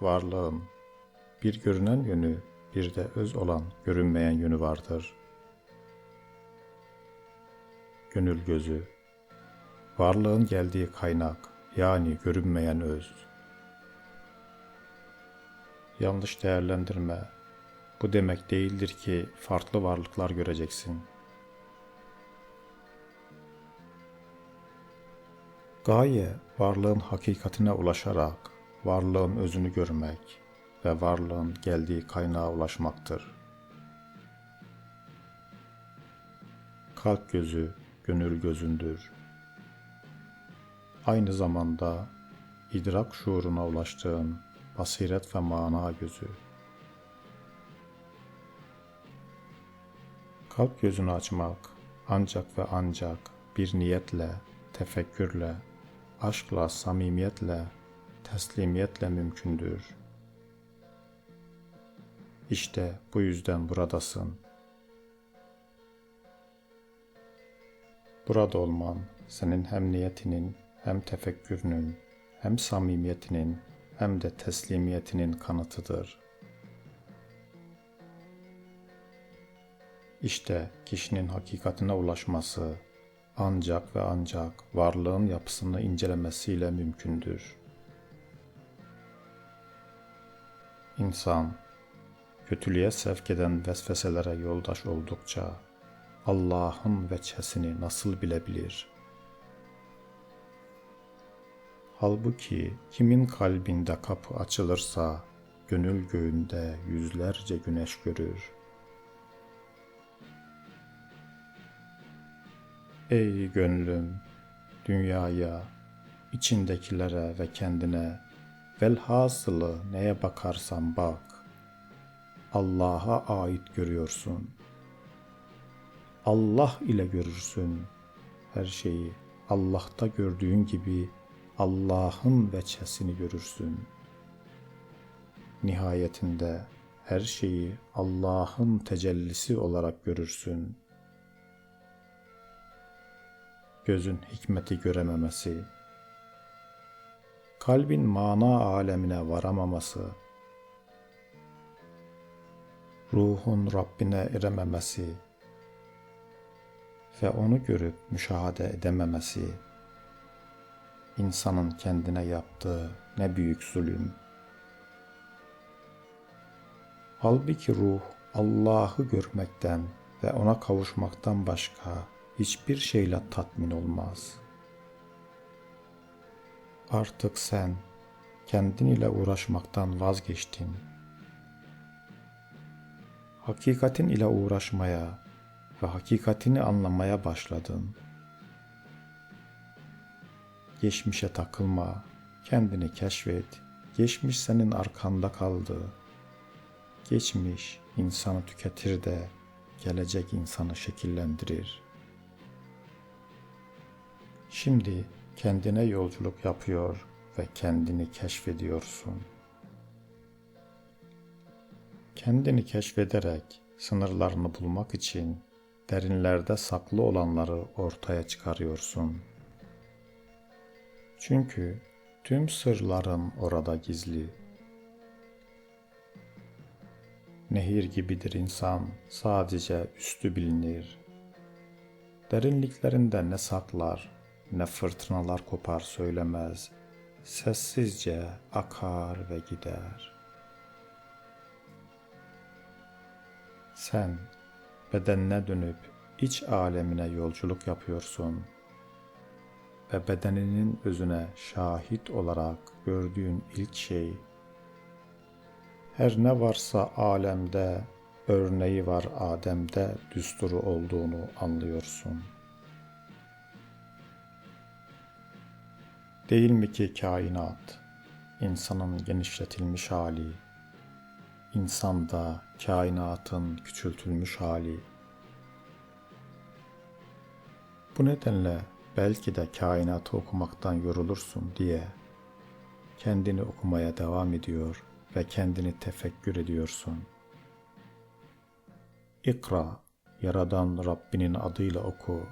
varlığın bir görünen yönü, bir de öz olan görünmeyen yönü vardır. Gönül gözü, varlığın geldiği kaynak, yani görünmeyen öz. Yanlış değerlendirme, bu demek değildir ki farklı varlıklar göreceksin. Gaye, varlığın hakikatine ulaşarak, varlığın özünü görmek ve varlığın geldiği kaynağa ulaşmaktır. Kalp gözü, gönül gözündür. Aynı zamanda idrak şuuruna ulaştığın basiret ve mana gözü. Kalp gözünü açmak ancak ve ancak bir niyetle, tefekkürle, aşkla, samimiyetle, teslimiyetle mümkündür. İşte bu yüzden buradasın. Burada olman senin hem niyetinin, hem tefekkürünün, hem samimiyetinin, hem de teslimiyetinin kanıtıdır. İşte kişinin hakikatine ulaşması ancak ve ancak varlığın yapısını incelemesiyle mümkündür. İnsan, kötülüğe sevk eden vesveselere yoldaş oldukça Allah'ın veçesini nasıl bilebilir? Halbuki kimin kalbinde kapı açılırsa gönül göğünde yüzlerce güneş görür.'' Ey gönlüm, dünyaya, içindekilere ve kendine, velhasılı neye bakarsan bak, Allah'a ait görüyorsun. Allah ile görürsün her şeyi. Allah'ta gördüğün gibi Allah'ın veçesini görürsün. Nihayetinde her şeyi Allah'ın tecellisi olarak görürsün.'' gözün hikmeti görememesi, kalbin mana alemine varamaması, ruhun Rabbine erememesi ve onu görüp müşahede edememesi, insanın kendine yaptığı ne büyük zulüm. Halbuki ruh Allah'ı görmekten ve ona kavuşmaktan başka hiçbir şeyle tatmin olmaz. Artık sen kendin ile uğraşmaktan vazgeçtin. Hakikatin ile uğraşmaya ve hakikatini anlamaya başladın. Geçmişe takılma, kendini keşfet. Geçmiş senin arkanda kaldı. Geçmiş insanı tüketir de gelecek insanı şekillendirir.'' Şimdi kendine yolculuk yapıyor ve kendini keşfediyorsun. Kendini keşfederek sınırlarını bulmak için derinlerde saklı olanları ortaya çıkarıyorsun. Çünkü tüm sırların orada gizli. Nehir gibidir insan, sadece üstü bilinir. Derinliklerinde ne saklar, ne fırtınalar kopar söylemez, sessizce akar ve gider. Sen bedenine dönüp iç alemine yolculuk yapıyorsun ve bedeninin özüne şahit olarak gördüğün ilk şey her ne varsa alemde örneği var Adem'de düsturu olduğunu anlıyorsun.'' Değil mi ki kainat, insanın genişletilmiş hali, insanda kainatın küçültülmüş hali. Bu nedenle belki de kainatı okumaktan yorulursun diye kendini okumaya devam ediyor ve kendini tefekkür ediyorsun. İkra, Yaradan Rabbinin adıyla oku.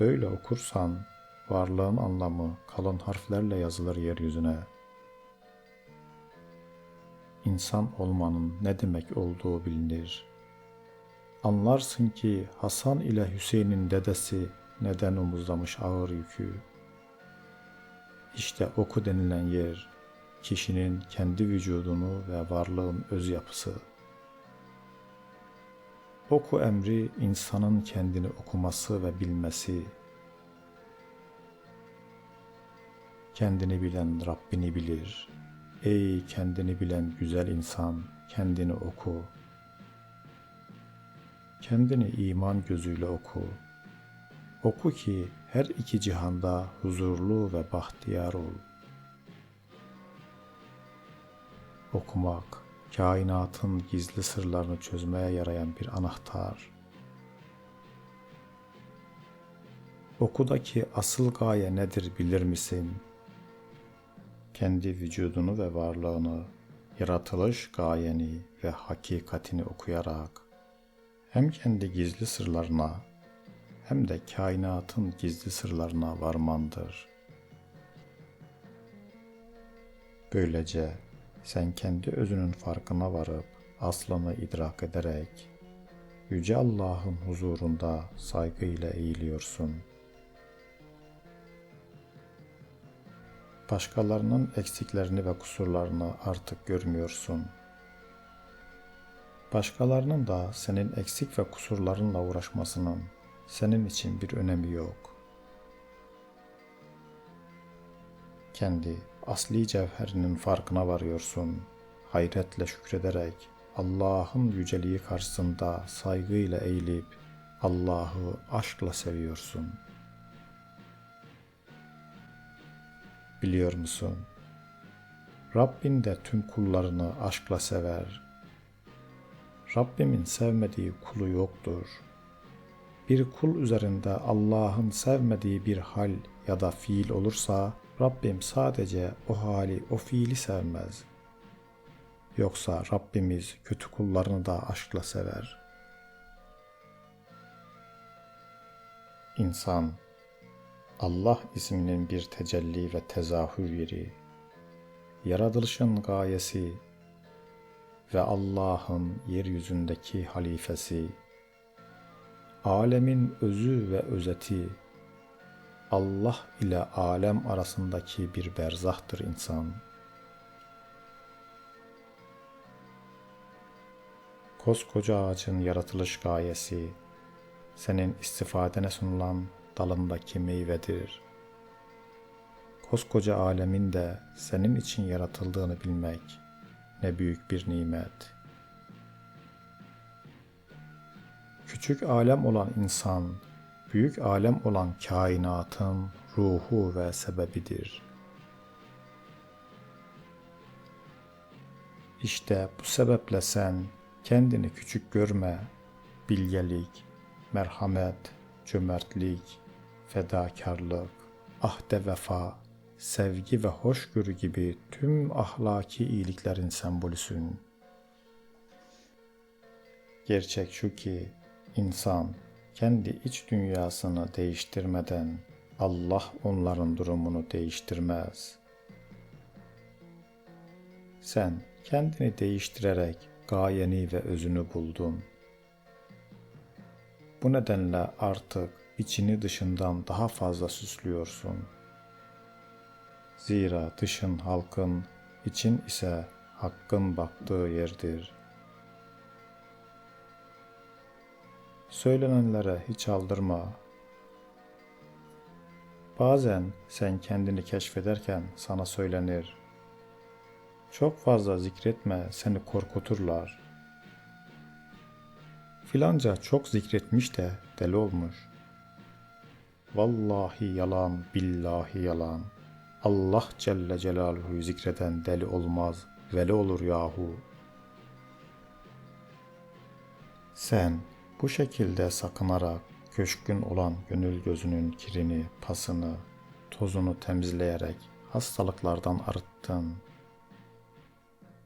Böyle okursan Varlığın anlamı kalın harflerle yazılır yeryüzüne. insan olmanın ne demek olduğu bilinir. Anlarsın ki Hasan ile Hüseyin'in dedesi neden omuzlamış ağır yükü. İşte oku denilen yer, kişinin kendi vücudunu ve varlığın öz yapısı. Oku emri insanın kendini okuması ve bilmesi. Kendini bilen Rabbini bilir. Ey kendini bilen güzel insan, kendini oku. Kendini iman gözüyle oku. Oku ki her iki cihanda huzurlu ve bahtiyar ol. Okumak, kainatın gizli sırlarını çözmeye yarayan bir anahtar. Okudaki asıl gaye nedir bilir misin? Kendi vücudunu ve varlığını, yaratılış gayeni ve hakikatini okuyarak hem kendi gizli sırlarına hem de kainatın gizli sırlarına varmandır. Böylece sen kendi özünün farkına varıp aslını idrak ederek Yüce Allah'ın huzurunda saygıyla eğiliyorsun. Başkalarının eksiklerini ve kusurlarını artık görmüyorsun. Başkalarının da senin eksik ve kusurlarınla uğraşmasının senin için bir önemi yok. Kendi asli cevherinin farkına varıyorsun. Hayretle şükrederek Allah'ın yüceliği karşısında saygıyla eğilip Allah'ı aşkla seviyorsun. Biliyor musun? Rabbin de tüm kullarını aşkla sever. Rabbimin sevmediği kulu yoktur.'' bir kul üzerinde Allah'ın sevmediği bir hal ya da fiil olursa Rabbim sadece o hali, o fiili sevmez. Yoksa Rabbimiz kötü kullarını da aşkla sever. İnsan, Allah isminin bir tecelli ve tezahür yeri, yaratılışın gayesi ve Allah'ın yeryüzündeki halifesi, alemin özü ve özeti, Allah ile alem arasındaki bir berzahtır insan. Koskoca ağacın yaratılış gayesi, senin istifadene sunulan dalındaki meyvedir. Koskoca alemin de senin için yaratıldığını bilmek ne büyük bir nimet.'' Küçük alem olan insan, büyük alem olan kainatın ruhu ve sebebidir. İşte bu sebeple sen kendini küçük görme, bilgelik, merhamet, cömertlik, fedakarlık, ahde vefa, sevgi ve hoşgörü gibi tüm ahlaki iyiliklerin sembolüsün. Gerçek şu ki İnsan kendi iç dünyasını değiştirmeden Allah onların durumunu değiştirmez. Sen kendini değiştirerek gayeni ve özünü buldun. Bu nedenle artık içini dışından daha fazla süslüyorsun. Zira dışın halkın, için ise hakkın baktığı yerdir.'' Söylenenlere hiç aldırma. Bazen sen kendini keşfederken sana söylenir. Çok fazla zikretme seni korkuturlar. Filanca çok zikretmiş de deli olmuş. Vallahi yalan, billahi yalan. Allah Celle Celaluhu zikreden deli olmaz, veli olur yahu. Sen bu şekilde sakınarak köşkün olan gönül gözünün kirini, pasını, tozunu temizleyerek hastalıklardan arıttın.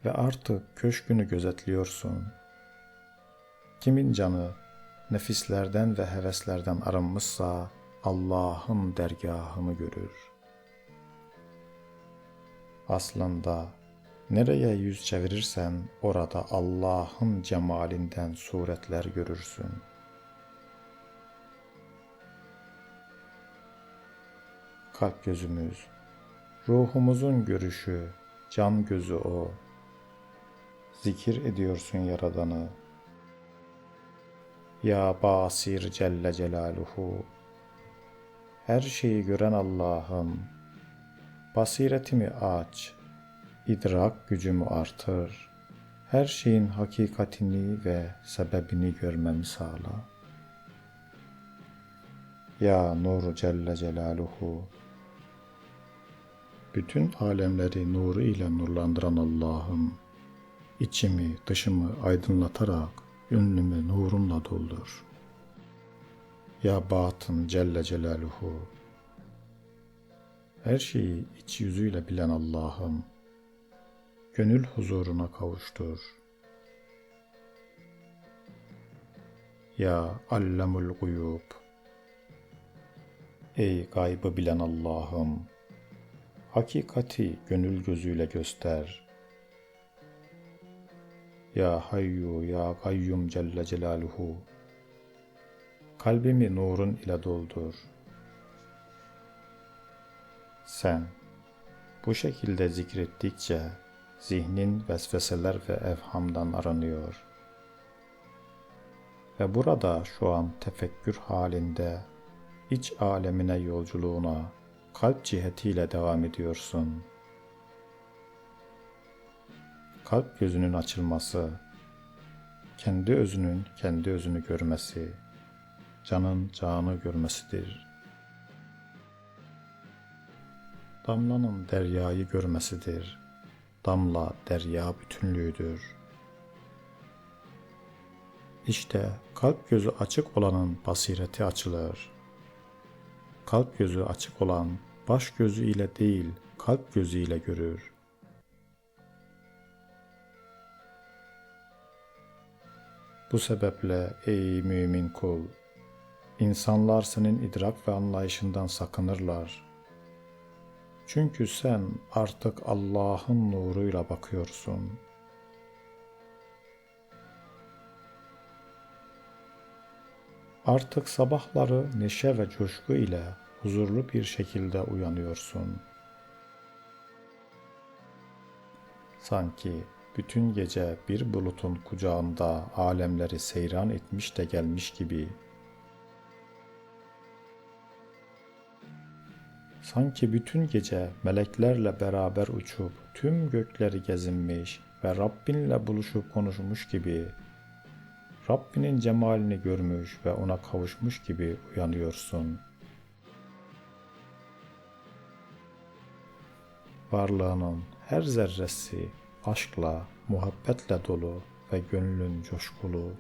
Ve artık köşkünü gözetliyorsun. Kimin canı nefislerden ve heveslerden arınmışsa Allah'ın dergahını görür. Aslında Nereye yüz çevirirsen orada Allah'ın cemalinden suretler görürsün. Kalp gözümüz, ruhumuzun görüşü, can gözü o. Zikir ediyorsun Yaradan'ı. Ya Basir Celle Celaluhu. Her şeyi gören Allah'ım, basiretimi aç, idrak gücümü artır, her şeyin hakikatini ve sebebini görmemi sağla. Ya Nur Celle Celaluhu, bütün alemleri nuru ile nurlandıran Allah'ım, içimi dışımı aydınlatarak ünlümü nurunla doldur. Ya Batın Celle Celaluhu, her şeyi iç yüzüyle bilen Allah'ım, gönül huzuruna kavuştur. Ya Allemul Guyub, ey gaybı bilen Allah'ım, hakikati gönül gözüyle göster. Ya Hayyu Ya Gayyum Celle Celaluhu, kalbimi nurun ile doldur. Sen bu şekilde zikrettikçe zihnin vesveseler ve evhamdan aranıyor. Ve burada şu an tefekkür halinde iç alemine yolculuğuna kalp cihetiyle devam ediyorsun. Kalp gözünün açılması, kendi özünün kendi özünü görmesi, canın canı görmesidir. Damlanın deryayı görmesidir. Damla derya bütünlüğüdür. İşte kalp gözü açık olanın basireti açılır. Kalp gözü açık olan baş gözü ile değil, kalp gözü ile görür. Bu sebeple ey mümin kul, insanlar senin idrak ve anlayışından sakınırlar. Çünkü sen artık Allah'ın nuruyla bakıyorsun. Artık sabahları neşe ve coşku ile huzurlu bir şekilde uyanıyorsun. Sanki bütün gece bir bulutun kucağında alemleri seyran etmiş de gelmiş gibi. Sanki bütün gece meleklerle beraber uçup tüm gökleri gezinmiş ve Rabbinle buluşup konuşmuş gibi. Rabbinin cemalini görmüş ve ona kavuşmuş gibi uyanıyorsun. Varlığının her zerresi aşkla, muhabbetle dolu ve gönlün coşkulu.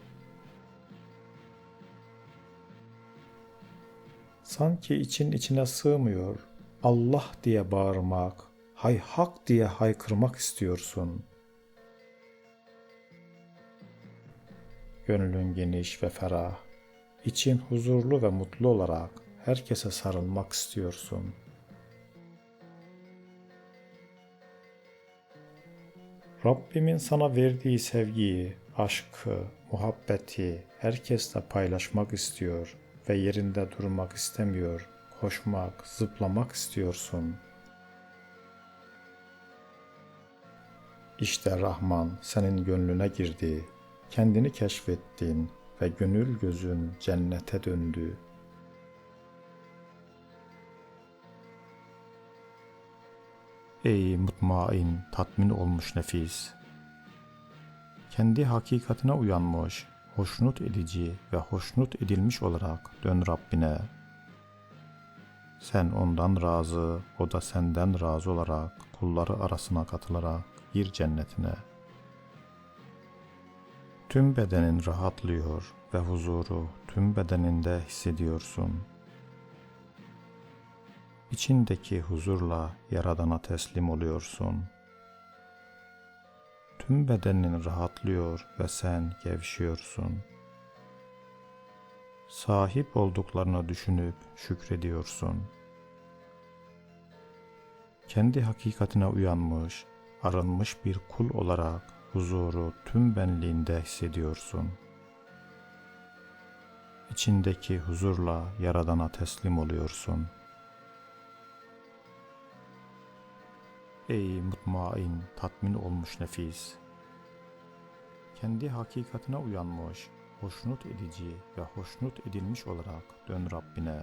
Sanki için içine sığmıyor, Allah diye bağırmak, hay hak diye haykırmak istiyorsun. Gönlün geniş ve ferah, için huzurlu ve mutlu olarak herkese sarılmak istiyorsun.'' Rabbimin sana verdiği sevgiyi, aşkı, muhabbeti herkesle paylaşmak istiyor ve yerinde durmak istemiyor, koşmak, zıplamak istiyorsun. İşte Rahman senin gönlüne girdi, kendini keşfettin ve gönül gözün cennete döndü. Ey mutmain, tatmin olmuş nefis! Kendi hakikatine uyanmış, hoşnut edici ve hoşnut edilmiş olarak dön Rabbine. Sen ondan razı, o da senden razı olarak kulları arasına katılarak gir cennetine. Tüm bedenin rahatlıyor ve huzuru tüm bedeninde hissediyorsun.'' İçindeki huzurla Yaradan'a teslim oluyorsun. Tüm bedenin rahatlıyor ve sen gevşiyorsun. Sahip olduklarını düşünüp şükrediyorsun. Kendi hakikatine uyanmış, arınmış bir kul olarak huzuru tüm benliğinde hissediyorsun. İçindeki huzurla Yaradan'a teslim oluyorsun. Ey mutmain, tatmin olmuş nefis! Kendi hakikatine uyanmış, hoşnut edici ve hoşnut edilmiş olarak dön Rabbine.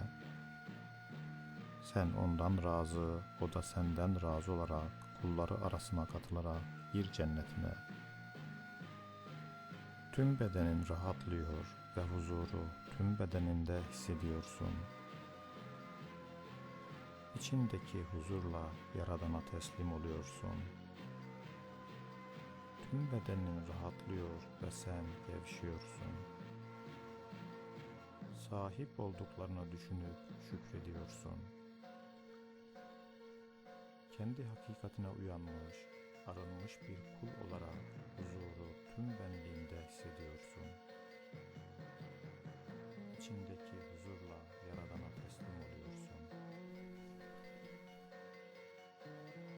Sen ondan razı, o da senden razı olarak kulları arasına katılarak gir cennetine. Tüm bedenin rahatlıyor ve huzuru tüm bedeninde hissediyorsun. İçindeki huzurla Yaradan'a teslim oluyorsun. Tüm bedenin rahatlıyor ve sen gevşiyorsun. Sahip olduklarını düşünüp şükrediyorsun. Kendi hakikatine uyanmış, arınmış bir kul olarak huzuru tüm benliğinde hissediyorsun. İçindeki